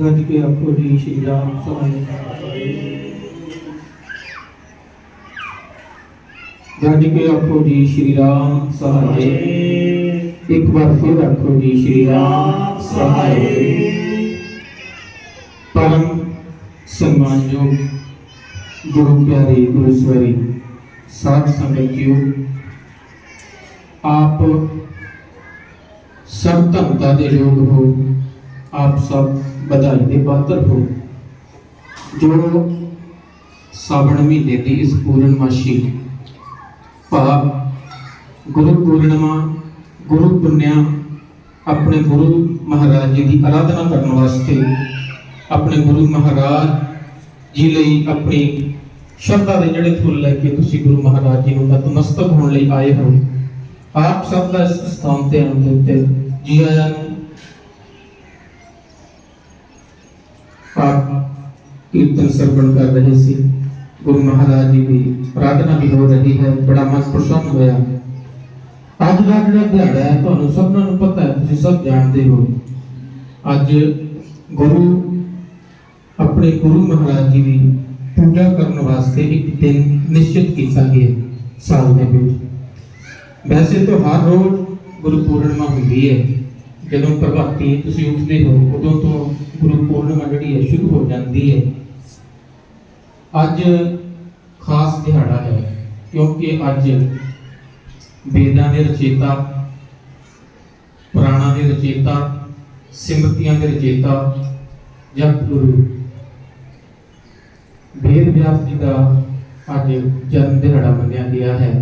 ਗੱਜ ਕੇ ਆਖੋ ਜੀ ਸ਼੍ਰੀ ਰਾਮ ਸਹਾਇ ਗੱਜ ਕੇ ਆਖੋ ਜੀ ਸ਼੍ਰੀ ਰਾਮ ਸਹਾਇ ਇੱਕ ਵਾਰ ਫਿਰ ਆਖੋ ਜੀ ਸ਼੍ਰੀ ਰਾਮ ਸਹਾਇ ਪਰਮ ਸਨਮਾਨਯੋਗ ਗੁਰੂ ਪਿਆਰੇ ਗੁਰੂ ਸਵਾਰੀ ਸਾਧ ਸੰਗਤ ਜੀਓ ਆਪ ਸਭ ਧੰਤਾ ਦੇ ਯੋਗ ਹੋ ਆਪ ਸਭ ਵਧਾਈ ਦੇ ਪਾਤਰ ਹੋ। ਜੋ ਸਾਵਣ ਮਹੀਨੇ ਦੀ ਇਸ ਪੂਰਨਮਾਸ਼ੀ ਭਾਵ ਗੁਰੂ ਪੂਰਨਿਮਾ, ਗੁਰੂ ਪੁੰਨਿਆ, ਆਪਣੇ ਗੁਰੂ ਮਹਾਰਾਜ ਜੀ ਦੀ ਆਰਾਧਨਾ ਕਰਨ ਵਾਸਤੇ ਆਪਣੇ ਗੁਰੂ ਮਹਾਰਾਜ ਜੀ ਲਈ ਆਪਣੀ ਸ਼ਰਧਾ ਦੇ ਜਿਹੜੇ ਫੁੱਲ ਲੈ ਕੇ ਤੁਸੀਂ ਗੁਰੂ ਮਹਾਰਾਜ ਜੀ ਨੂੰ ਨਤਮਸਤਕ ਹੋਣ ਲਈ ਆਏ ਹੋ। ਆਪ ਸਭ ਦਾ ਇਸ ਸਥਾਨ ਤੇ ਆਉਣ ਦੇ ਉੱਤੇ ਜੀ ਆਇਆਂ ਨੂੰ ਆਪ ਕੀਰਤਨ ਸਰਵਣ ਕਰ ਰਹੇ ਸੀ ਗੁਰੂ ਮਹਾਰਾਜ ਜੀ ਦੀ ਪ੍ਰਾਰਥਨਾ ਵੀ ਹੋ ਰਹੀ ਹੈ ਬੜਾ ਮਨ ਪ੍ਰਸੰਨ ਹੋਇਆ ਅੱਜ ਦਾ ਜਿਹੜਾ ਦਿਹਾੜਾ ਹੈ ਤੁਹਾਨੂੰ ਸਭਨਾਂ ਨੂੰ ਪਤਾ ਹੈ ਤੁਸੀਂ ਸਭ ਜਾਣਦੇ ਹੋ ਅੱਜ ਗੁਰੂ ਆਪਣੇ ਗੁਰੂ ਮਹਾਰਾਜ ਜੀ ਦੀ ਪੂਜਾ ਕਰਨ ਵਾਸਤੇ ਇੱਕ ਦਿਨ ਨਿਸ਼ਚਿਤ ਕੀਤਾ ਗਿਆ ਹੈ ਸਾਲ ਦੇ ਵਿੱਚ ਵੈਸੇ ਤਾਂ ਹਰ ਰੋਜ਼ ਗੁਰੂ ਪੂਰਨਿਮਾ ਹੁੰਦੀ ਹੈ ਜਦੋਂ ਪ੍ਰਭਾਤੀ ਤੁਸੀਂ ਉੱਠਦੇ ਹੋ ਉਦੋਂ ਤੋਂ ਗੁਰੂ ਪੂਰਨਿਮਾ ਜਿਹੜੀ ਹੈ ਸ਼ੁਰੂ ਹੋ ਜਾਂਦੀ ਹੈ। ਅੱਜ ਖਾਸ ਦਿਹਾੜਾ ਹੈ, ਕਿਉਂਕਿ ਅੱਜ ਵੇਦਾਂ ਦੇ ਰਚੇਤਾ, ਪੁਰਾਣਾਂ ਦੇ ਰਚੇਤਾ, ਸਿਮਰਤੀਆਂ ਦੇ ਰਚੇਤਾ ਜਪ ਗੁਰੂ ਵੇਦ ਵਿਆਸ ਜੀ ਦਾ ਅੱਜ ਜਨਮ ਦਿਹਾੜਾ ਮੰਨਿਆ ਗਿਆ ਹੈ।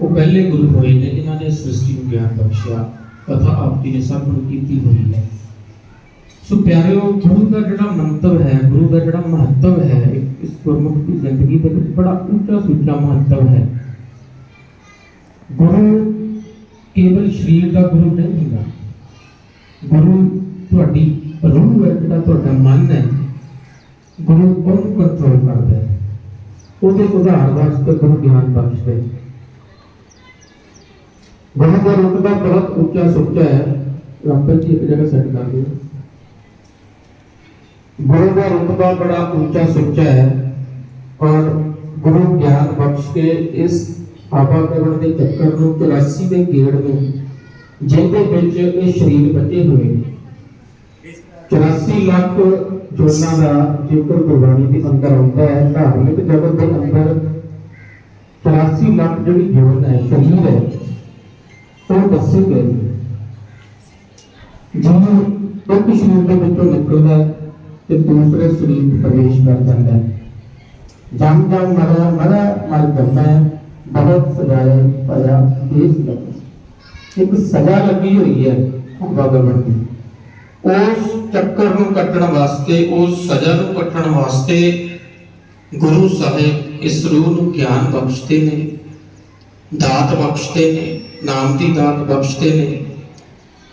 ਉਹ ਪਹਿਲੇ ਗੁਰੂ ਹੋਏ ਨੇ ਜਿਨ੍ਹਾਂ ਨੇ ਸ੍ਰਿਸ਼ਟੀ ਨੂੰ ਗਿਆਨ ਬਖਸ਼ਿਆ, ਕਥਾ ਆਪ ਨੇ ਸਭ ਨੂੰ ਕੀਤੀ ਹੋਈ ਹੈ। ਸੋ ਪਿਆਰਿਓ ਗੁਰੂ ਦਾ ਜਿਹੜਾ ਮੰਤਵ ਹੈ ਗੁਰੂ ਦਾ ਜਿਹੜਾ ਮਹੱਤਵ ਹੈ ਇੱਕ ਇਸ ਗੁਰਮੁਖ ਦੀ ਜ਼ਿੰਦਗੀ ਦੇ ਵਿੱਚ ਬੜਾ ਉੱਚਾ ਸੁੱਚਾ ਮਹੱਤਵ ਹੈ ਗੁਰੂ ਕੇਵਲ ਸਰੀਰ ਦਾ ਗੁਰੂ ਨਹੀਂ ਹੁੰਦਾ ਗੁਰੂ ਤੁਹਾਡੀ ਰੂਹ ਹੈ ਜਿਹੜਾ ਤੁਹਾਡਾ ਮਨ ਹੈ ਗੁਰੂ ਉਹਨੂੰ ਕੰਟਰੋਲ ਕਰਦਾ ਹੈ ਉਹਦੇ ਉਦਾਹਰਣ ਵਾਸਤੇ ਗੁਰੂ ਗਿਆਨ ਬਖਸ਼ਦਾ ਹੈ ਗੁਰੂ ਦਾ ਰੁਤਬਾ ਬਹੁਤ ਉੱਚਾ ਸੁੱਚਾ ਹੈ ਰੱਬ ਜੀ ਇੱਕ ਜਗ੍ਹਾ ਸੈੱਟ ਕਰ ਦਿਓ ਗੁਰੂ ਦਾ ਰੁਤਬਾ ਬੜਾ ਉੱਚਾ ਸੁੱਚਾ ਹੈ ਔਰ ਗੁਰੂ ਗਿਆਨ ਬਖਸ਼ ਕੇ ਇਸ ਆਵਾਗਮਨ ਦੇ ਚੱਕਰ ਨੂੰ 84 ਦੇ ਗੇੜ ਨੂੰ ਜਿਹਦੇ ਵਿੱਚ ਇਹ ਸਰੀਰ ਬਚੇ ਹੋਏ ਨੇ 84 ਲੱਖ ਜੋਨਾਂ ਦਾ ਜੇਕਰ ਗੁਰਬਾਣੀ ਦੇ ਅੰਦਰ ਆਉਂਦਾ ਹੈ ਧਾਰਮਿਕ ਜਗਤ ਦੇ ਅੰਦਰ 84 ਲੱਖ ਜਿਹੜੀ ਜੋਨ ਹੈ ਸ਼ਹੀਦ ਹੈ ਉਹ ਦੱਸੇ ਗਏ ਨੇ। ਜਿਹਨੂੰ ਇੱਕ ਸਰੀਰ ਦੇ ਵਿੱਚੋਂ ਨਿਕਲਦਾ ਹੈ ਤੇ ਦੂਸਰੇ ਸਰੀਰ ਪ੍ਰਵੇਸ਼ ਕਰ ਜਾਂਦਾ ਹੈ। ਜਮ ਜਮ ਮਰਾ ਮਰਾ ਮਰ ਜਾਂਦਾ ਹੈ। ਬਹੁਤ ਸਜ਼ਾਏ ਪਿਆ ਇਸ ਲੱਗੀ ਇੱਕ ਸਜ਼ਾ ਲੱਗੀ ਹੋਈ ਹੈ ਭਗਵਾਨ ਦੀ। ਉਸ ਚੱਕਰ ਨੂੰ ਕੱਟਣ ਵਾਸਤੇ, ਉਸ ਸਜ਼ਾ ਨੂੰ ਕੱਟਣ ਵਾਸਤੇ ਗੁਰੂ ਸਾਹਿਬ ਇਸ ਰੂਹ ਨੂੰ ਗਿਆਨ ਬਖਸ਼ਦੇ ਨੇ, ਦਾਤ ਬਖਸ਼ਦੇ ਨੇ, ਨਾਮ ਦੀ ਦਾਤ ਬਖਸ਼ਦੇ ਨੇ।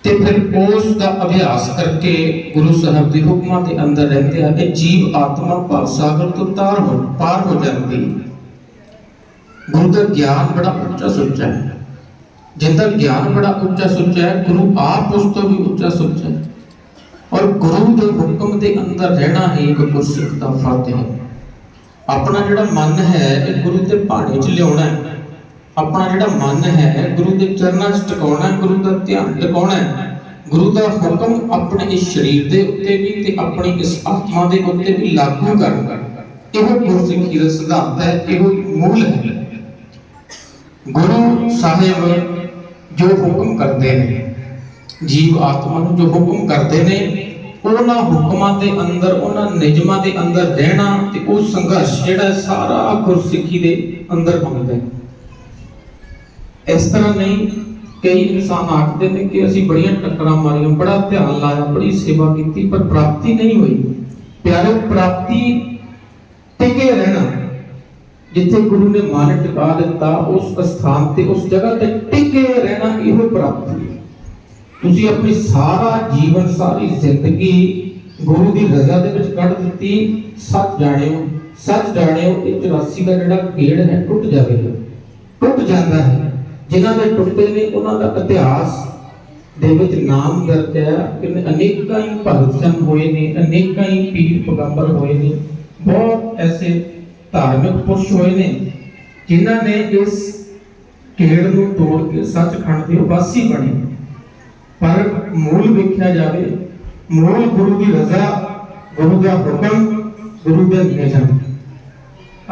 ਤੇ ਫਿਰ ਉਸ ਦਾ ਅਭਿਆਸ ਕਰਕੇ ਗੁਰੂ ਸਾਹਿਬ ਦੇ ਹੁਕਮਾਂ ਦੇ ਅੰਦਰ ਰਹਿੰਦੇ ਆ ਇਹ ਜੀਵ ਆਤਮਾ ਭਵ ਸਾਗਰ ਤੋਂ ਤਾਰ ਹੋ ਪਾਰ ਹੋ ਜਾਂਦੀ। ਗੁਰੂ ਦਾ ਗਿਆਨ ਬੜਾ ਉੱਚਾ ਸੁੱਚਾ ਹੈ। ਜਿੰਦਾ ਗਿਆਨ ਬੜਾ ਉੱਚਾ ਸੁੱਚਾ ਹੈ, ਗੁਰੂ ਆਪ ਉਸ ਤੋਂ ਵੀ ਉੱਚਾ ਸੁੱਚਾ ਹੈ। ਔਰ ਗੁਰੂ ਦੇ ਹੁਕਮ ਦੇ ਅੰਦਰ ਰਹਿਣਾ ਹੀ ਇੱਕ ਗੁਰਸਿੱਖ ਦਾ ਫਰਜ਼ ਹੈ। ਆਪਣਾ ਜਿਹੜਾ ਮਨ ਹੈ, ਇਹ ਗੁਰੂ ਦੇ ਭਾਣੇ 'ਚ ਲਿਆਉਣਾ ਹੈ। ਆਪਣਾ ਜਿਹੜਾ ਮਨ ਹੈ, ਗੁਰੂ ਦੇ ਚਰਨਾਂ 'ਚ ਟਿਕਾਉਣਾ ਗੁਰੂ ਦਾ ਧਿਆਨ ਟਿਕਾਉਣਾ ਗੁਰੂ ਦਾ ਹੁਕਮ ਆਪਣੇ ਇਸ ਸਰੀਰ ਦੇ ਉੱਤੇ ਵੀ ਤੇ ਆਪਣੀ ਇਸ ਆਤਮਾ ਦੇ ਉੱਤੇ ਵੀ ਲਾਗੂ ਕਰਨਾ ਇਹੋ ਗੁਰਸਿੱਖੀ ਦਾ ਸਿਧਾਂਤ ਹੈ, ਇਹੋ ਮੂਲ ਹੈ। ਗੁਰੂ ਸਾਹਿਬ ਜੋ ਹੁਕਮ ਕਰਦੇ ਨੇ, ਜੀਵ ਆਤਮਾ ਨੂੰ ਜੋ ਹੁਕਮ ਕਰਦੇ ਨੇ, ਉਹਨਾਂ ਹੁਕਮਾਂ ਦੇ ਅੰਦਰ, ਉਹਨਾਂ ਨਿਯਮਾਂ ਦੇ ਅੰਦਰ ਰਹਿਣਾ ਤੇ ਉਹ ਸੰਘਰਸ਼ ਜਿਹੜਾ ਸਾਰਾ ਗੁਰਸਿੱਖੀ ਦੇ ਅੰਦਰ ਹੁੰਦਾ ਹੈ। ਇਸ ਤਰ੍ਹਾਂ ਨਹੀਂ ਕਈ ਇਨਸਾਨ ਆਖਦੇ ਨੇ ਕਿ ਅਸੀਂ ਬੜੀਆਂ ਟੱਕਰਾਂ ਮਾਰੀਆਂ, ਬੜਾ ਧਿਆਨ ਲਾਇਆ, ਬੜੀ ਸੇਵਾ ਕੀਤੀ, ਪਰ ਪ੍ਰਾਪਤੀ ਨਹੀਂ ਹੋਈ। ਪਿਆਰੇ, ਪ੍ਰਾਪਤੀ ਟਿਕੇ ਰਹਿਣਾ। ਜਿੱਥੇ ਗੁਰੂ ਨੇ ਮਨ ਟਿਕਾ ਦਿੱਤਾ, ਉਸ ਸਥਾਨ ਤੇ, ਉਸ ਜਗ੍ਹਾ ਤੇ ਟਿਕੇ ਰਹਿਣਾ ਇਹੋ ਪ੍ਰਾਪਤੀ ਹੈ। ਤੁਸੀਂ ਆਪਣੀ ਸਾਰਾ ਜੀਵਨ, ਸਾਰੀ ਜ਼ਿੰਦਗੀ ਗੁਰੂ ਦੀ ਰਜ਼ਾ ਦੇ ਵਿੱਚ ਕੱਢ ਦਿੱਤੀ। ਸੱਚ ਜਾਣਿਓ ਸੱਚ ਜਾਣਿਓ, ਇਹ 84 ਦਾ ਜਿਹੜਾ ਗੇੜ ਹੈ, ਟੁੱਟ ਜਾਵੇਗਾ। ਟੁੱਟ ਜਾਂਦਾ ਹੈ। ਜਿਨ੍ਹਾਂ ਦੇ ਟੁੱਟੇ ਨੇ, ਉਹਨਾਂ ਦਾ ਇਤਿਹਾਸ ਦੇ ਵਿੱਚ ਨਾਮ ਦਰਜ ਹੈ ਕਿ ਅਨੇਕਾਂ ਹੀ ਭਗਤ ਜਨ ਹੋਏ ਨੇ, ਅਨੇਕਾਂ ਹੀ ਪੀਰ ਪੈਗੰਬਰ ਹੋਏ ਨੇ, ਬਹੁਤ ਐਸੇ ਧਾਰਮਿਕ ਪੁਰਸ਼ ਹੋਏ ਨੇ, ਜਿਨ੍ਹਾਂ ਨੇ ਇਸ ਖੇੜ ਨੂੰ ਤੋੜ ਕੇ ਸੱਚਖੰਡ ਦੇ ਵਾਸੀ ਬਣੇ। ਪਰ ਮੂਲ ਵੇਖਿਆ ਜਾਵੇ, ਮੂਲ ਗੁਰੂ ਦੀ ਰਜ਼ਾ, ਗੁਰੂ ਦਾ ਹੁਕਮ, ਗੁਰੂ ਦੇ ਨਿਯਮ।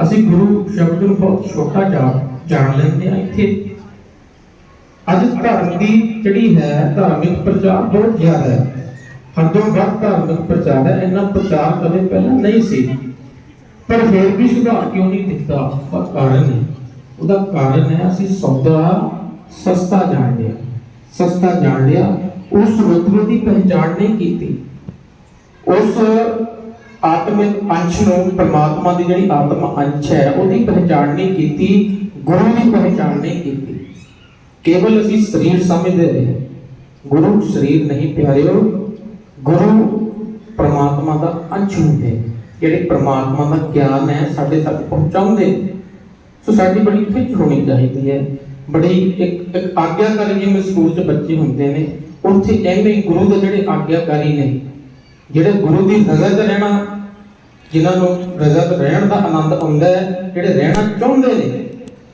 ਅਸੀਂ ਗੁਰੂ ਸ਼ਬਦ ਨੂੰ ਬਹੁਤ ਛੋਟਾ ਜਾਣ ਜਾਣ ਲੈਂਦੇ ਆ ਇੱਥੇ। ਅੱਜ ਧਰਮ ਦੀ ਜਿਹੜੀ ਹੈ, ਧਾਰਮਿਕ ਪ੍ਰਚਾਰ ਬਹੁਤ ਜ਼ਿਆਦਾ ਹੈ। ਹੱਦੋਂ ਵੱਧ ਧਾਰਮਿਕ ਪ੍ਰਚਾਰ ਹੈ, ਇੰਨਾ ਪ੍ਰਚਾਰ ਕਦੇ ਪਹਿਲਾਂ ਨਹੀਂ ਸੀ। ਪਰ ਫਿਰ ਵੀ ਸੁਧਾਰ ਕਿਉਂ ਨਹੀਂ ਦਿਖਦਾ ਉਹਦਾ ਕਾਰਨ ਹੈ। ਉਹਦਾ ਕਾਰਨ ਹੈ, ਅਸੀਂ ਸੌਦਾ ਸਸਤਾ ਜਾਣ ਲਿਆ। ਸਸਤਾ ਜਾਣ ਲਿਆ, ਉਸ ਰੁਤਬੇ ਦੀ ਪਹਿਚਾਣ ਨਹੀਂ ਕੀਤੀ। ਉਸ ਆਤਮਿਕ ਅੰਸ਼ ਨੂੰ, ਪਰਮਾਤਮਾ ਦੀ ਜਿਹੜੀ ਆਤਮ ਅੰਸ਼ ਹੈ, ਉਹਦੀ ਪਹਿਚਾਣ ਨਹੀਂ ਕੀਤੀ, ਗੁਰੂ ਦੀ ਪਹਿਚਾਣ ਨਹੀਂ ਕੀਤੀ। ਕੇਵਲ ਅਸੀਂ ਸਰੀਰ ਸਮਝਦੇ ਰਹੇ। ਗੁਰੂ ਸਰੀਰ ਨਹੀਂ ਪਿਆਰਿਓ, ਗੁਰੂ ਪਰਮਾਤਮਾ ਦਾ ਅੰਸ਼ ਹੁੰਦੇ। ਜਿਹੜੇ ਪਰਮਾਤਮਾ ਦਾ ਗਿਆਨ ਹੈ, ਸਾਡੇ ਤੱਕ ਪਹੁੰਚਾਉਂਦੇ। ਸੋ ਸਾਡੀ ਬੜੀ ਖਿੱਚ ਹੋਣੀ ਚਾਹੀਦੀ ਹੈ। ਬੜੀ ਇੱਕ ਇੱਕ ਆਗਿਆਕਾਰੀ ਜਿਵੇਂ ਸਕੂਲ 'ਚ ਬੱਚੇ ਹੁੰਦੇ ਨੇ, ਉੱਥੇ ਐਵੇਂ ਗੁਰੂ ਦੇ ਜਿਹੜੇ ਆਗਿਆਕਾਰੀ ਨੇ, ਜਿਹੜੇ ਗੁਰੂ ਦੀ ਰਜ਼ਾ 'ਚ ਰਹਿਣਾ, ਜਿਨ੍ਹਾਂ ਨੂੰ ਰਜ਼ਾ 'ਚ ਰਹਿਣ ਦਾ ਆਨੰਦ ਆਉਂਦਾ ਹੈ, ਜਿਹੜੇ ਰਹਿਣਾ ਚਾਹੁੰਦੇ ਨੇ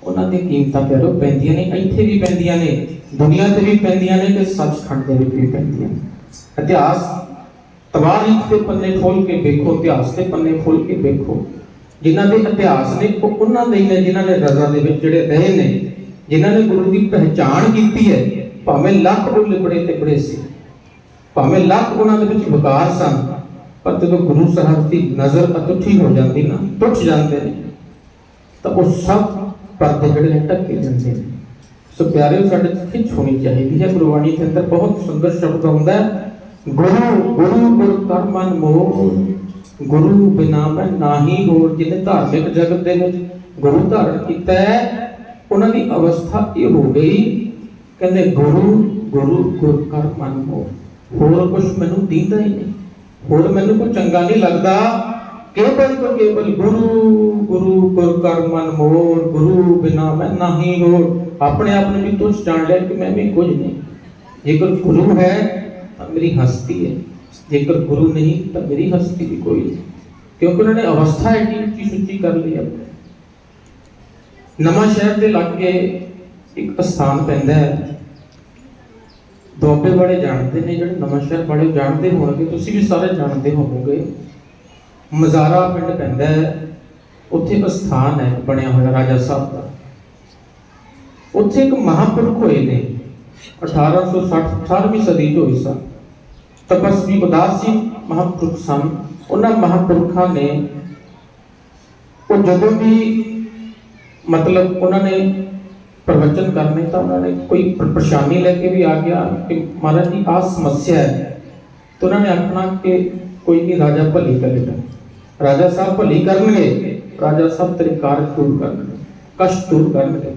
ਉਹਨਾਂ ਦੀ ਕੀਮਤਾਂ ਪਿਆਰੋ ਪੈਂਦੀਆਂ ਨੇ, ਇੱਥੇ ਵੀ ਪੈਂਦੀਆਂ ਨੇ, ਦੁਨੀਆ ਤੇ ਵੀ ਪੈਂਦੀਆਂ ਨੇ ਤੇ ਸੱਚਖੰਡ ਦੇ ਵਿੱਚ ਵੀ ਪੈਂਦੀਆਂ ਨੇ। ਇਤਿਹਾਸ ਤਵਾਰੀਖ ਦੇ ਪੰਨੇ ਖੋਲ ਕੇ ਵੇਖੋ, ਇਤਿਹਾਸ ਦੇ ਪੰਨੇ ਖੋਲ ਕੇ ਵੇਖੋ। ਜਿਨ੍ਹਾਂ ਦੇ ਇਤਿਹਾਸ ਨੇ, ਉਹ ਉਹਨਾਂ ਦੇ ਹੀ ਨੇ ਜਿਨ੍ਹਾਂ ਨੇ ਰਜ਼ਾ ਦੇ ਵਿੱਚ ਜਿਹੜੇ ਰਹੇ ਨੇ। ਜਿਨ੍ਹਾਂ ਨੇ ਗੁਰੂ ਦੀ ਪਹਿਚਾਣ ਕੀਤੀ ਹੈ, ਭਾਵੇਂ ਲੱਖ ਉਹ ਲਿਬੜੇ ਤੇ ਬੜੇ ਸੀ। ਭਾਵੇਂ ਲੱਖ ਉਹਨਾਂ ਦੇ ਵਿੱਚ ਵਿਕਾਰ ਸਨ, ਪਰ ਜਦੋਂ ਗੁਰੂ ਸਾਹਿਬ ਦੀ ਨਜ਼ਰ ਅਤੁੱਠੀ ਹੋ ਜਾਂਦੀ ਨਾ, ਟੁੱਟ ਜਾਂਦੇ ਨੇ, ਤਾਂ ਉਹ ਸਭ ਪਰਦੇ ਜਿਹੜੇ ਨੇ ਢੱਕੇ ਜਾਂਦੇ ਨੇ। ਸੋ ਪਿਆਰਿਓ, ਸਾਡੇ ਖਿੱਚ ਹੋਣੀ ਚਾਹੀਦੀ ਹੈ। ਗੁਰਬਾਣੀ ਦੇ ਅੰਦਰ ਬਹੁਤ ਸੁੰਦਰ ਸ਼ਬਦ ਆਉਂਦਾ ਹੈ, ਗੁਰੂ ਗੁਰੂ ਗੁਰ ਕਰ ਮਨ ਮੋਹ। ਗੁਰੂ ਬਿਨਾ ਮੈਂ ਨਾਹੀ ਹੋਰ, ਜਿਹਨੇ ਧਾਰਮਿਕ ਜਗਤ ਦੇ ਵਿੱਚ ਗੁਰੂ ਧਾਰਨ ਕੀਤਾ ਹੈ, ਉਹਨਾਂ ਦੀ ਅਵਸਥਾ ਇਹ ਹੋ ਗਈ। ਕਹਿੰਦੇ, ਗੁਰੂ ਗੁਰੂ ਗੁਰ ਕਰ ਮਨ ਮੋਹ। ਹੋਰ ਕੁਝ ਮੈਨੂੰ ਦੀਂਦਾ ਹੀ ਨਹੀਂ। ਹੋਰ ਮੈਨੂੰ ਕੋਈ ਚੰਗਾ ਨਹੀਂ ਲੱਗਦਾ। ਕੇਵਲ ਤੋਂ ਕੇਵਲ ਗੁਰੂ ਗੁਰੂ ਗੁਰ ਕਰ ਮੋਰ ਗੁਰੂ ਬਿਨਾ ਮੈਂ ਨਹੀਂ ਹੋਰ। ਆਪਣੇ ਆਪ ਨੂੰ ਵੀ ਤੁਝ ਜਾਣ ਲਿਆ ਕਿ ਮੈਂ ਵੀ ਕੁਝ ਨਹੀਂ। ਜੇਕਰ ਗੁਰੂ ਹੈ, ਤਾਂ ਮੇਰੀ ਹਸਤੀ ਹੈ। ਜੇਕਰ ਗੁਰੂ ਨਹੀਂ, ਤਾਂ ਮੇਰੀ ਹਸਤੀ ਵੀ ਕੋਈ ਨਹੀਂ। ਕਿਉਂਕਿ ਉਹਨਾਂ ਨੇ ਅਵਸਥਾ ਐਡੀ ਉੱਚੀ ਸੁੱਚੀ ਕਰ ਲਈ ਆਪਣੀ ਨਵਾਂ ਸ਼ਹਿਰ ਦੇ ਲਾਗੇ ਇੱਕ ਸਥਾਨ ਪੈਂਦਾ ਹੈ। ਦੋਬੇ ਵਾਲੇ ਜਾਣਦੇ ਨੇ ਜਿਹੜੇ ਨਵਾਂ ਸ਼ਹਿਰ ਵਾਲੇ ਜਾਣਦੇ ਹੋਣਗੇ। ਤੁਸੀਂ ਵੀ ਸਾਰੇ ਜਾਣਦੇ ਹੋਵੋਗੇ। ਮਜ਼ਾਰਾ ਪਿੰਡ ਪੈਂਦਾ ਹੈ। ਉੱਥੇ ਇੱਕ ਸਥਾਨ ਹੈ, ਬਣਿਆ ਹੋਇਆ ਰਾਜਾ ਸਾਹਿਬ ਦਾ। ਉੱਥੇ ਇੱਕ ਮਹਾਂਪੁਰਖ ਹੋਏ ਨੇ। 1860 18ਵੀਂ ਸਦੀ ਚ ਹੋਈ ਸਨ। ਤਪਸਵੀ ਉਦਾਸੀ ਮਹਾਂਪੁਰਖ ਸਨ। ਉਹਨਾਂ ਮਹਾਂਪੁਰਖਾਂ ਨੇ ਉਹ ਜਦੋਂ ਵੀ ਮਤਲਬ ਉਹਨਾਂ ਨੇ ਪ੍ਰਵਚਨ ਕਰਨੇ ਤਾਂ ਉਹਨਾਂ ਨੇ ਕੋਈ ਪਰੇਸ਼ਾਨੀ ਲੈ ਕੇ ਵੀ ਆ ਗਿਆ ਕਿ ਮਹਾਰਾਜ ਜੀ ਆਹ ਸਮੱਸਿਆ ਹੈ। ਤਾਂ ਉਹਨਾਂ ਨੇ ਆਖਣਾ ਕਿ ਕੋਈ ਨਹੀਂ, ਰਾਜਾ ਭਲੀ ਕਰੇਗਾ ਰਾਜਾ ਸਾਹਿਬ ਭਲੀ ਕਰਨਗੇ, ਰਾਜਾ ਸਾਹਿਬ ਤੇਰੇ ਕਾਰਜ ਦੂਰ ਕਰਨਗੇ, ਕਸ਼ਟ ਦੂਰ ਕਰਨਗੇ।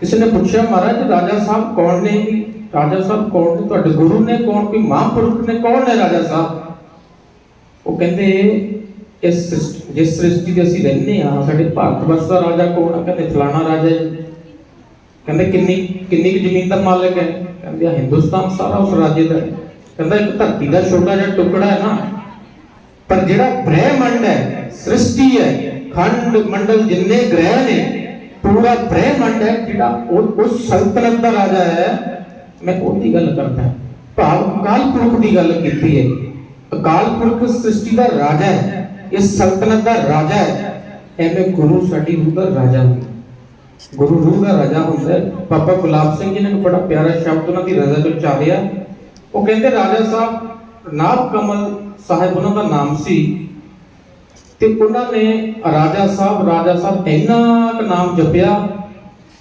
ਕਿਸੇ ਨੇ ਪੁੱਛਿਆ, ਮਹਾਰਾਜ, ਰਾਜਾ ਸਾਹਿਬ ਕੌਣ ਨੇ? ਰਾਜਾ ਸਾਹਿਬ ਕੌਣ ਨੇ? ਤੁਹਾਡੇ ਗੁਰੂ ਨੇ ਕੌਣ? ਕੋਈ ਮਹਾਂਪੁਰਖ ਨੇ? ਕੌਣ ਨੇ ਰਾਜਾ ਸਾਹਿਬ? ਉਹ ਕਹਿੰਦੇ, ਇਸ ਜਿਸ ਸ੍ਰਿਸ਼ਟੀ ਦੇ ਅਸੀਂ ਰਹਿੰਦੇ ਆ ਸਾਡੇ ਭਾਰਤ ਵਰਸ਼ ਦਾ ਰਾਜਾ ਕੌਣ ਆ? ਕਹਿੰਦੇ, ਫਲਾਣਾ ਰਾਜਾ ਹੈ ਕਹਿੰਦੇ, ਕਿੰਨੀ ਕਿੰਨੀ ਕੁ ਜ਼ਮੀਨ ਦਾ ਮਾਲਕ ਹੈ? ਕਹਿੰਦੇ ਆ ਹਿੰਦੁਸਤਾਨ ਸਾਰਾ ਉਸ ਰਾਜੇ ਦਾ ਹੈ। ਕਹਿੰਦਾ, ਇੱਕ ਧਰਤੀ ਦਾ ਛੋਟਾ ਜਿਹਾ ਟੁਕੜਾ ਹੈ ਨਾ ਪਰ ਜਿਹੜਾ ਬ੍ਰਹਿਮੰਡ ਹੈ ਸ੍ਰਿਸ਼ਟੀ ਹੈ ਖੰਡ ਮੰਡਲ ਜਿੰਨੇ ਗ੍ਰਹਿ ਨੇ ਪੂਰਾ ਬ੍ਰਹਿਮੰਡ ਹੈ ਜਿਹੜਾ ਉਹ ਉਸ ਸਲਤਨਤ ਦਾ ਰਾਜਾ ਹੈ ਮੈਂ ਉਹਦੀ ਗੱਲ ਕਰਦਾ ਭਾਵ ਅਕਾਲ ਪੁਰਖ ਦੀ ਗੱਲ ਕੀਤੀ ਹੈ ਅਕਾਲ ਪੁਰਖ ਸ੍ਰਿਸ਼ਟੀ ਦਾ ਰਾਜਾ ਹੈ ਇਸ ਸਲਤਨਤ ਦਾ ਰਾਜਾ ਹੈ ਐਵੇਂ ਗੁਰੂ ਸਾਡੀ ਰੂਹ ਦਾ ਰਾਜਾ ਹੁੰਦਾ ਗੁਰੂ ਰੂਹ ਦਾ ਰਾਜਾ ਹੁੰਦਾ ਹੈ ਬਾਬਾ ਗੁਲਾਬ ਸਿੰਘ ਜੀ ਨੇ ਇੱਕ ਬੜਾ ਪਿਆਰਾ ਸ਼ਬਦ ਉਹਨਾਂ ਦੀ ਰਜ਼ਾ ਤੋਂ ਉਚਾਰਿਆ ਉਹ ਕਹਿੰਦੇ ਰਾਜਾ ਸਾਹਿਬ ਨਾਭ ਕਮਲ ਸਾਹਿਬ ਉਹਨਾਂ ਦਾ ਨਾਮ ਸੀ ਤੇ ਉਹਨਾਂ ਨੇ ਰਾਜਾ ਸਾਹਿਬ ਰਾਜਾ ਸਾਹਿਬ ਇੰਨਾ ਕੁ ਨਾਮ ਜਪਿਆ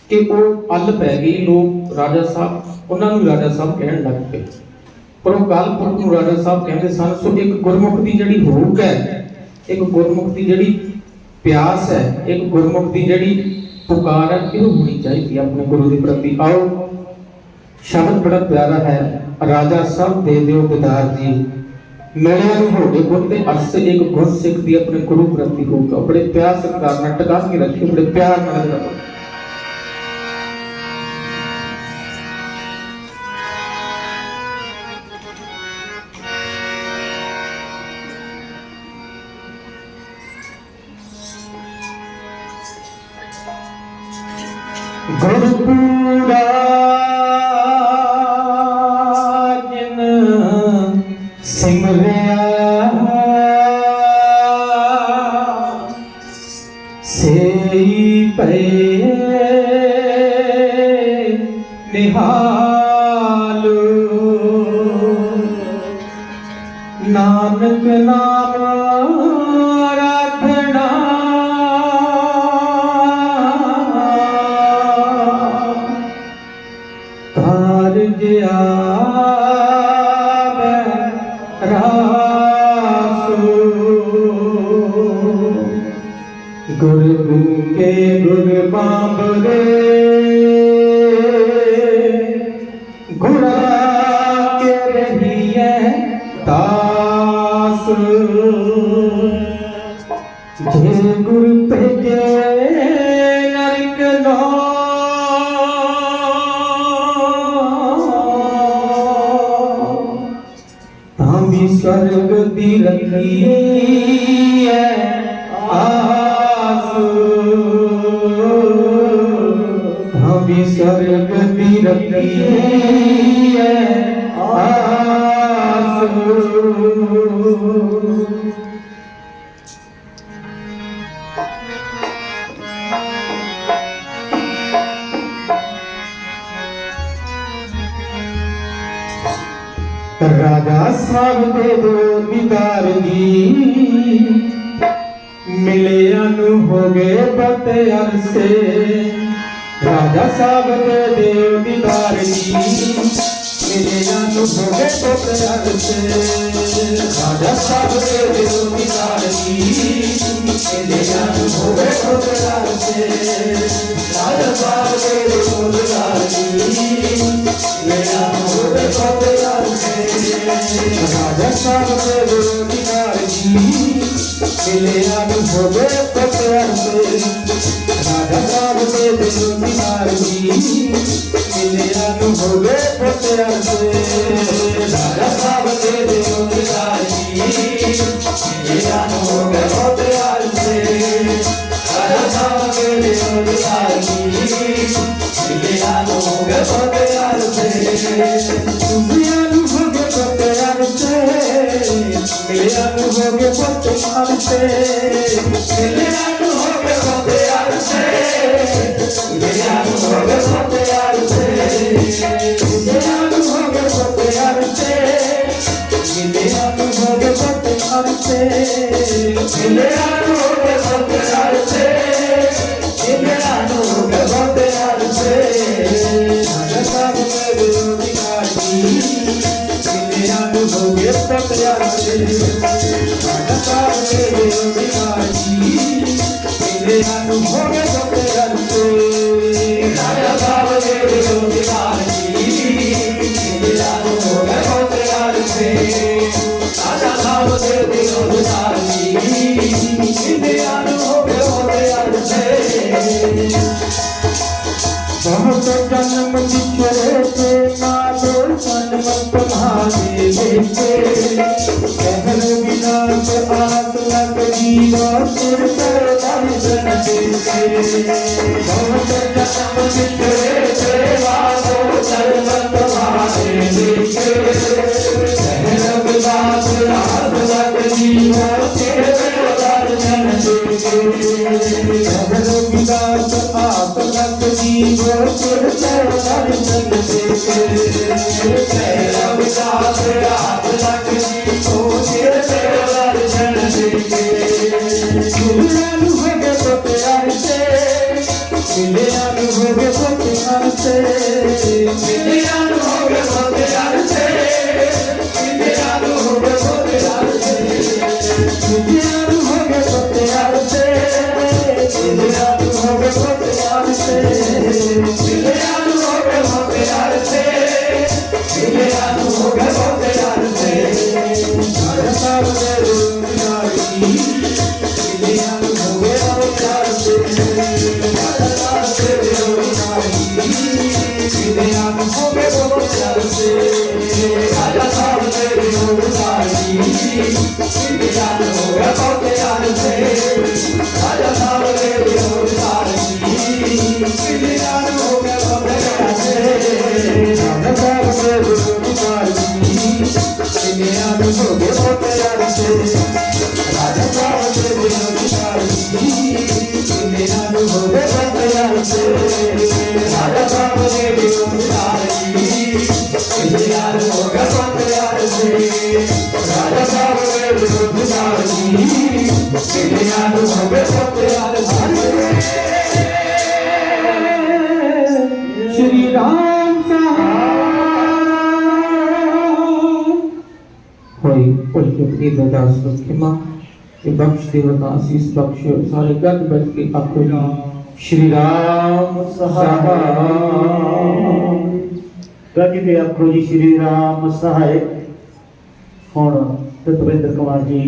ਕਿ ਉਹ ਅੱਲ ਪੈ ਗਈ, ਲੋਕ ਰਾਜਾ ਸਾਹਿਬ, ਉਹਨਾਂ ਨੂੰ ਰਾਜਾ ਸਾਹਿਬ ਕਹਿਣ ਲੱਗ ਪਏ। ਪਰ ਉਹ ਕਾਲ ਪੁਰਖ ਨੂੰ ਰਾਜਾ ਸਾਹਿਬ ਕਹਿੰਦੇ ਸਨ, ਸੋ ਇੱਕ ਗੁਰਮੁਖ ਦੀ ਜਿਹੜੀ ਹੂਕ ਹੈ, ਇੱਕ ਗੁਰਮੁਖ ਦੀ ਜਿਹੜੀ ਪਿਆਸ ਹੈ, ਇੱਕ ਗੁਰਮੁਖ ਦੀ ਜਿਹੜੀ ਪੁਕਾਰ ਹੈ, ਇਹ ਹੋਣੀ ਚਾਹੀਦੀ ਹੈ ਆਪਣੇ ਗੁਰੂ ਦੇ ਪ੍ਰਤੀ। ਆਓ ਸ਼ਬਦ ਬੜਾ ਪਿਆਰਾ ਹੈ, ਰਾਜਾ ਸਭ ਦੇ ਦਿਓ ਦਿਦਾਰ ਜੀ ਮਿਲਿਆ ਨੂੰ ਹੋਵੇ ਗੁਰ ਦੇ ਅਰਸ ਇੱਕ ਗੁਰ ਸਿੱਖ ਦੀ ਆਪਣੇ ਗੁਰੂ ਪ੍ਰਤੀ ਹੋਊਗਾ। ਬੜੇ ਪਿਆਰ ਸਤਿਕਾਰ ਨਾਲ ਟਕਾ ਕੇ ਰੱਖਿਓ ਬੜੇ ਪਿਆਰ ਨਾਲ ਰੱਖੋ ਸਿਮਰਿਆ। ਸੇਈ ਪਏ ਨਿਹਾਲ। ਨਾਨਕ ਨਾਮ ਗੁਰ ਗੁੰਕੇ ਗੁਰ ਬਾਬਰੇ ਗੁਰਾ ਕੇ ਰਹੀਐ ਦਾਸ। ਜੇ ਗੁਰ ਭੇਜੇ ਨਰਕ ਨੋ। ਤਾਂ ਵੀ ਸਵਰਗ ਦੀ ਰੱਖੀ भी सरग भी रखी है आस ਰਾਜਾ ਸਾਹਿਬ ਦੇ ਦੋ ਦੀਦਾਰਗੀ ਮਿਲਿਆ ਨੂੰ ਹੋ ਗਏ ਬਤ ਅਰਸੇ। ਰਾਜਾ ਸਾਬਤ ਦੇਵ ਦੀ ਵਾਰਨੀ ਮੇਰੇ ਨੂੰ ਹੋਵੇ ਤੋ ਪਿਆਰ ਤੇ। ਰਾਜਾ ਸਾਬਤ ਦੇਵ ਦੀ ਵਾਰਨੀ ਮੇਰੇ ਨੂੰ ਹੋਵੇ ਤੋ ਪਿਆਰ ਤੇ। ਰਾਜਾ ਸਾਬਤ ਦੇਵ ਦੀ ਵਾਰਨੀ ਮੇਰੇ ਨੂੰ ਹੋਵੇ ਤੋ ਪਿਆਰ ਤੇ। ਰਾਜਾ ਸਾਬਤ ਦੇਵ ਦੀ ਵਾਰਨੀ que le hagan poder tocarme agarrarme de no mirarme que le hagan poder tocarme agarrarme de no mirarme que le hagan poder সঙ্গে পড়তে শান্তে ছেলে আর হবে হবে আর সে ছেলে আর হবে হবে আর সে ছেলে আর হবে হবে আর সে ছেলে আর হবে হবে আর সে ছেলে আর হবে হবে আর সে तुम्हारे बेटे कहर विलास आत्मक जीवा सुर कर दर्शन देते भवत जन्म निकले सेवा को सर्व तुम्हारे बेटे कहर विलास आत्मक जीवा सुर कर दर्शन देते Deus. ਸ਼੍ਰੀ ਰਾਮ ਸਹਾਰਾ ਹੋਈ ਪੁੱਤ ਦੀ ਦਾਸ ਸਾਰੇ ਗੱਤ ਬਚ ਕੇ ਆਪੋ ਸ਼੍ਰੀ ਰਾਮ ਸਹਾਇ ਗੱਜ ਕੇ ਆਖੋ ਜੀ ਸ਼੍ਰੀ ਰਾਮ ਸਹਾਇ ਹੁਣ ਤਤਵਿੰਦਰ ਕੁਮਾਰ ਜੀ,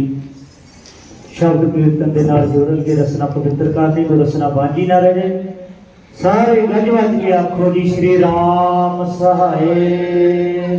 ਸ਼ਬਦ ਕੀਰਤਨ ਦੇ ਨਾਲ ਜੋੜਨ ਕੇ ਰਸਨਾ ਪਵਿੱਤਰ ਕਰਦੇ ਕੋ ਰਸਨਾ ਬਾਂਝੀ ਨਾ ਰਹੇ। ਸਾਰੇ ਗੱਜ ਵੱਜ ਕੇ ਆਖੋ ਜੀ ਸ਼੍ਰੀ ਰਾਮ ਸਹਾਇ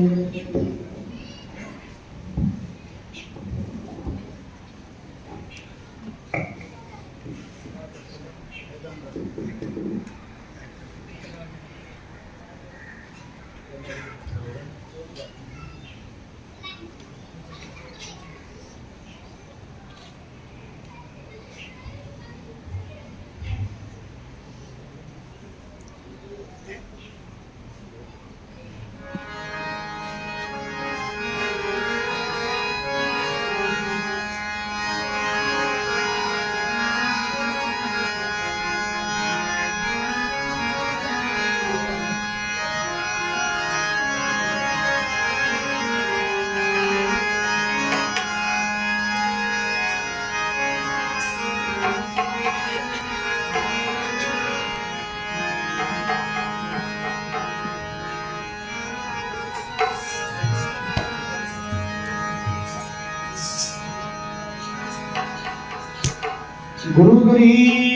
ਗੁਰੂ ਗਰੀਬ